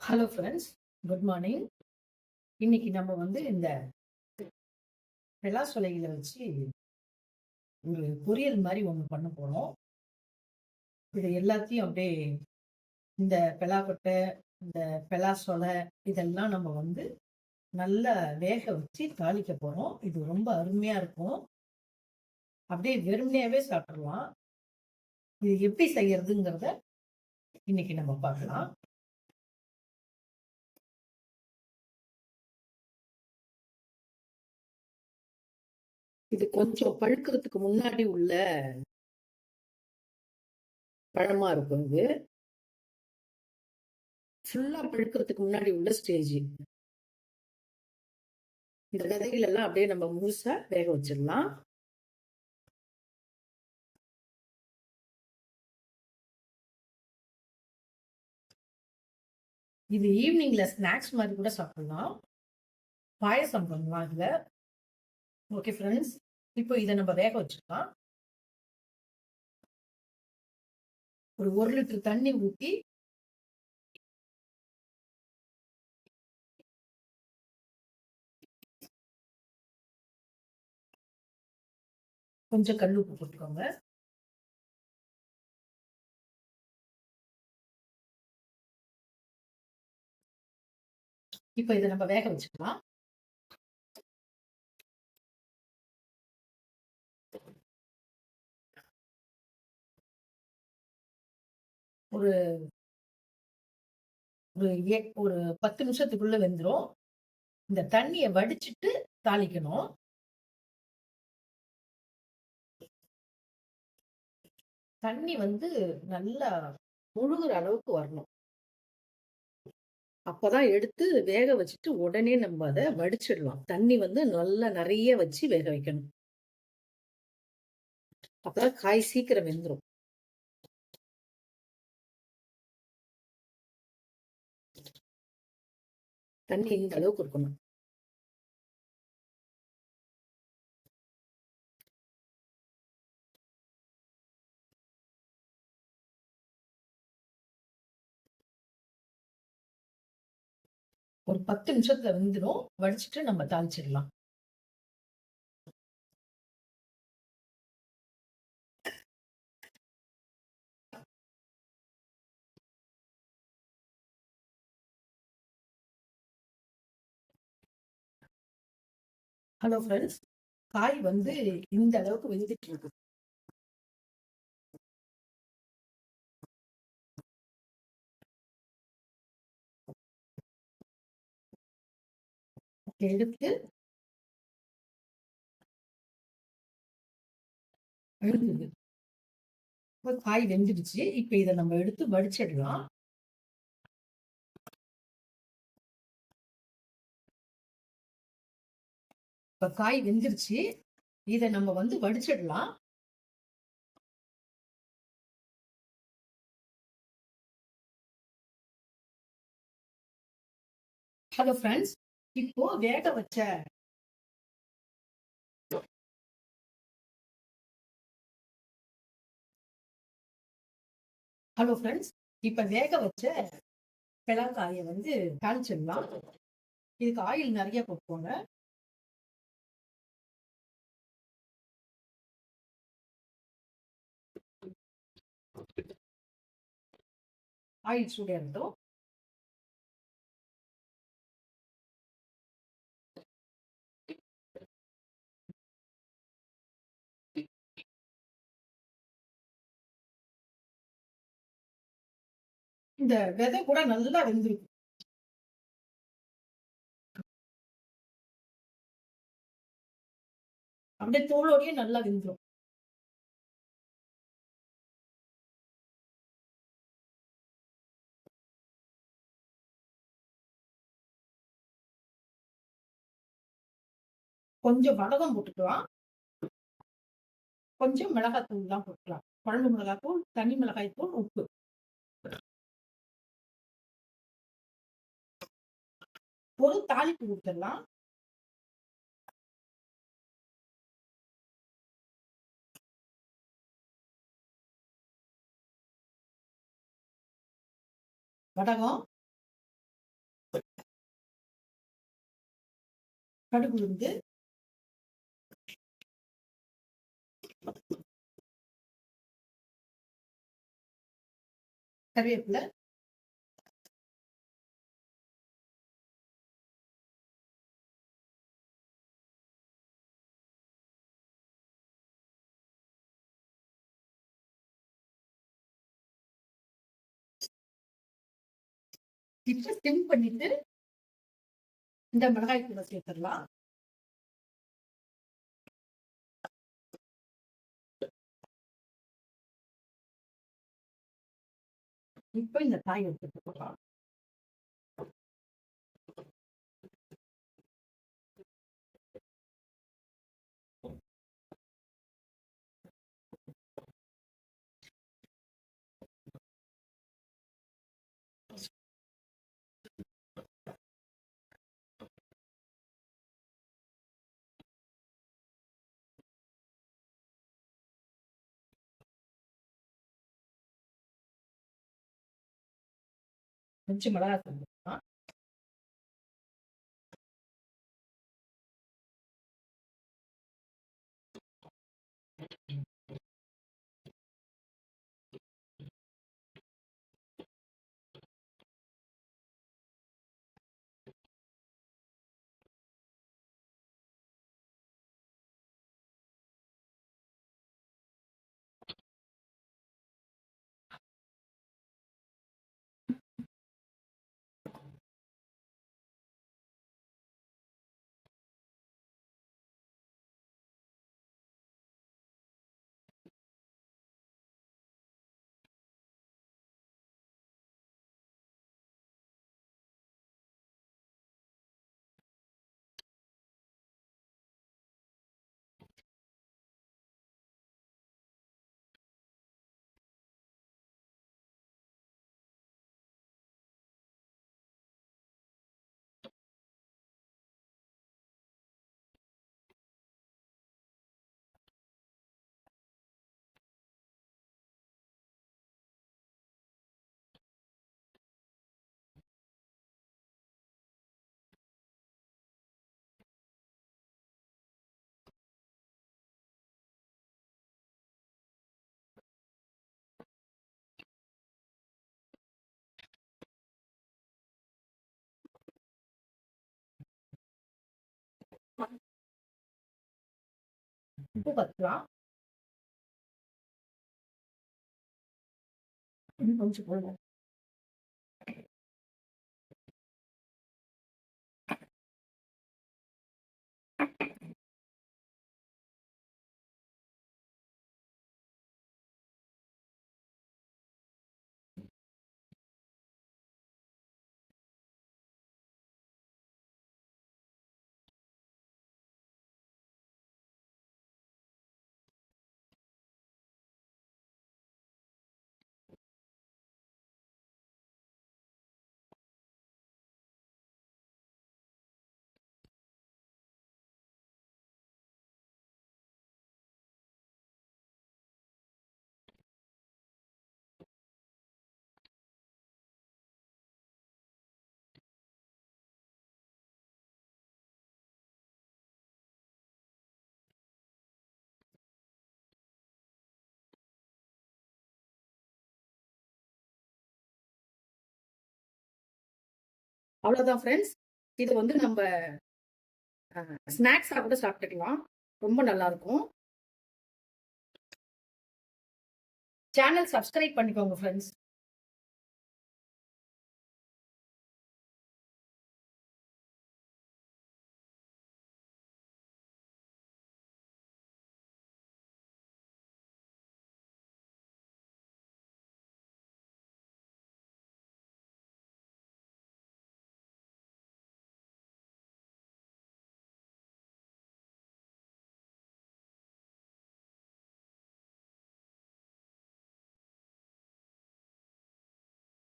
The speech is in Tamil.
ஹலோ ஃப்ரெண்ட்ஸ் குட் மார்னிங் இன்னைக்கு நம்ம வந்து இந்த பெலாசொலைகளை வச்சு ஒரு பொரியல் மாதிரி ஒன்று பண்ண போகிறோம் இது எல்லாத்தையும் அப்படியே இந்த பெலாக்கொட்டை இந்த பெலாசொலை இதெல்லாம் நம்ம வந்து நல்லா வேக வச்சு தாளிக்க போகிறோம் இது ரொம்ப அருமையாக இருக்கும். அப்படியே வெறுமையாகவே சாப்பிடலாம். இது எப்படி செய்யறதுங்கிறத இன்னைக்கு நம்ம பார்க்கலாம். இது கொஞ்சம் பழுக்கிறதுக்கு முன்னாடி உள்ள பழமா இருக்கும் இது. ஃபுல்லா பழுக்கிறதுக்கு முன்னாடி உள்ள ஸ்டேஜ் இந்த விதைகள் எல்லாம் அப்படியே நம்ம முழுசா வேக வச்சிடலாம். இது ஈவினிங்ல ஸ்நாக்ஸ் மாதிரி கூட சாப்பிடலாம். பாயசம் பண்ணலாம் இதுல. ஓகே ஃப்ரெண்ட்ஸ் இப்போ இதை நம்ம வேக வச்சுக்கலாம் ஒரு ஒரு லிட்டர் தண்ணி ஊற்றி கொஞ்சம் கல் உப்பு போட்டுக்கோங்க. இப்போ இதை நம்ம வேக வச்சுக்கலாம் ஒரு ஒரு ஒரு பத்து நிமிஷத்துக்குள்ள வெந்துடும் இந்த தண்ணியை வடிச்சிட்டு தாளிக்கணும். தண்ணி வந்து நல்லா முழுகிற அளவுக்கு வரணும். அப்பதான் எடுத்து வேக வச்சுட்டு உடனே நம்ம அதை வடிச்சிடலாம். தண்ணி வந்து நல்லா நிறைய வச்சு வேக வைக்கணும். அப்பதான் காய் சீக்கிரம் வெந்துடும் தண்ணி இந்த அளவுக்கு இருக்கணும். ஒரு பத்து நிமிஷத்துல வெந்துடும் வடிச்சிட்டு நம்ம தாளிச்சிடலாம். ஹலோ ஃப்ரெண்ட்ஸ் காய் வந்து இந்த அளவுக்கு வெந்துட்டு இருக்கு எடுத்து. வெந்துது காய் வெந்துடுச்சு. இப்ப இதை நம்ம எடுத்து வடிச்சிடலாம். இப்ப காய் வெந்துருச்சு. இதை நம்ம வந்து வடிச்சிடலாம். ஹலோ ஃப்ரெண்ட்ஸ் இப்போ வேக வச்ச ஹலோ ஃப்ரெண்ட்ஸ் இப்ப வேக வச்ச பிளங்காயை வந்து தாளிச்சிடலாம். இதுக்கு ஆயில் நிறைய போட்டுக்கோங்க ஆயில் சூடேறட்டும் இந்த விதை கூட நல்லா வெந்திருக்கும் அப்படியே தோலோடய நல்லா வெந்துடும் கொஞ்சம் வடகம் போட்டுக்கலாம். கொஞ்சம் மிளகாத்தூள் தான் போட்டுக்கலாம். குழம்பு மிளகாத்தூள் தனி மிளகாய் தூள் உப்பு. ஒரு தாளிப்பு கொடுத்துடலாம். வடகம். கடுகு உளுந்து. கருவேப்பிலை இப்ப ஸ்டிம் பண்ணிட்டு இந்த மிளகாய் தூளை சேர்த்துடலாம். 日本じゃなってことか。போகலாம் கொஞ்சம் மிளகாய் தூள் போட்டுக்கலாம். உப்பு பத்தலாம் இன்னும் கொஞ்சம் போடுங்க அவ்வளோதான் ஃப்ரெண்ட்ஸ் இது வந்து நம்ம ஸ்நாக்ஸாக கூட சாப்பிட்டுக்கலாம். ரொம்ப நல்லா இருக்கும். சேனல் சப்ஸ்கிரைப் பண்ணிக்கோங்க ஃப்ரெண்ட்ஸ்